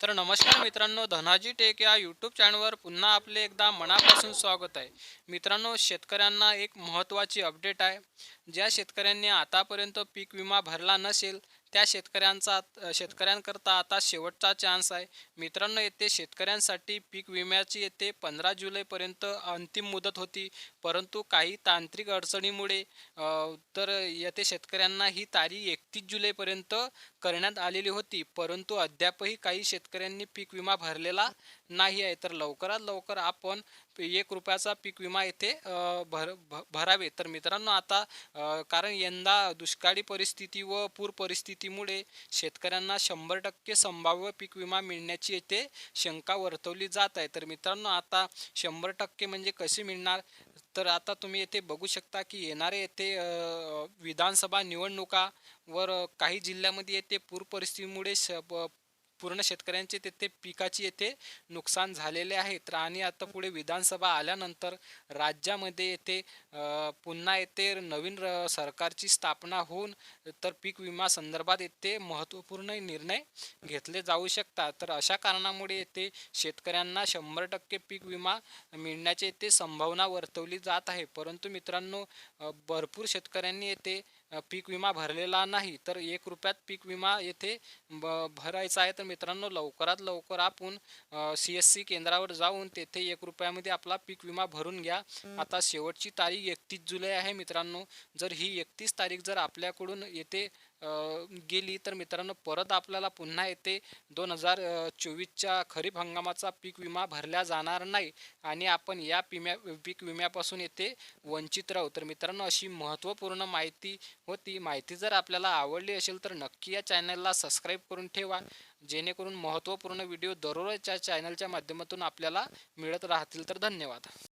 तर नमस्कार मित्रांनो धनाजी टेक या यूट्यूब चॅनलवर पुन्हा आपले एकदा मनापासून स्वागत आहे. मित्रांनो शेतकऱ्यांना एक महत्त्वाची अपडेट आहे. ज्या शेतकऱ्यांनी आतापर्यंत पीक विमा भरला नसेल त्या शेतकऱ्यांचा शेतकऱ्यांकरता आता शेवटचा चान्स आहे. मित्रांनो येथे शेतकऱ्यांसाठी पीक विम्याची येथे पंधरा जुलैपर्यंत अंतिम मुदत होती. परंतु काही तांत्रिक अडचणीमुळे तर येथे शेतकऱ्यांना ही तारीख एकतीस जुलैपर्यंत करण्यात आलेली होती. परंतु अद्यापही काही शेतकऱ्यांनी पीक विमा भरलेला नाही आहे. तर लवकरात लवकर आपण एक रुपयाचा पीक विमा येथे भर भ- भरावे. तर मित्रांनो आता कारण यंदा दुष्काळी परिस्थिती व पूर परिस्थितीमुळे शेतकऱ्यांना शंभर टक्के संभाव्य पीक विमा मिळण्याची येथे शंका वर्तवली जात आहे. तर मित्रांनो आता शंभर टक्के म्हणजे कसे मिळणार? तर आता तुम्ही येथे बघू शकता की येणारे येथे विधानसभा निवडणुका वर काही जिल्ह्यामध्ये येथे पूर परिस्थितीमुळे श पूर्ण शेतकऱ्यांचे तेथे पिकाची येथे नुकसान झालेले आहे. तर आणि आता पुढे विधानसभा आल्यानंतर राज्यामध्ये येथे पुन्हा येथे नवीन र- सरकारची स्थापना होऊन तर पीक विमा संदर्भात येथे महत्त्वपूर्ण निर्णय घेतले जाऊ शकतात. तर अशा कारणामुळे येथे शेतकऱ्यांना शंभर टक्के पीक विमा मिळण्याची येथे संभावना वर्तवली जात आहे. परंतु मित्रांनो भरपूर शेतकऱ्यांनी येथे पीक विमा भरलेला नाही तर एक रुपयात पीक विमा येथे ब भरायचा आहे. तर मित्रांनो लवकरात लवकर आपण सी एस सी केंद्रावर जाऊन तेथे एक रुपयामध्ये आपला पीक विमा भरून घ्या. आता शेवटची तारीख एकतीस जुलै आहे मित्रांनो. जर ही एकतीस तारीख जर आपल्याकडून येथे गेली तर मित्रांनो परत आपल्याला पुन्हा येते दोन हजार चोवीसच्या खरीप हंगामाचा पीक विमा भरला जाणार नाही आणि आपण या पिम्या पीक विम्यापासून येथे वंचित राहू. तर मित्रांनो अशी महत्त्वपूर्ण माहिती होती. माहिती जर आपल्याला आवडली असेल तर नक्की या चॅनलला सबस्क्राईब करून ठेवा. जेणेकरून महत्त्वपूर्ण व्हिडिओ दररोज या चॅनलच्या माध्यमातून आपल्याला मिळत राहतील. तर धन्यवाद.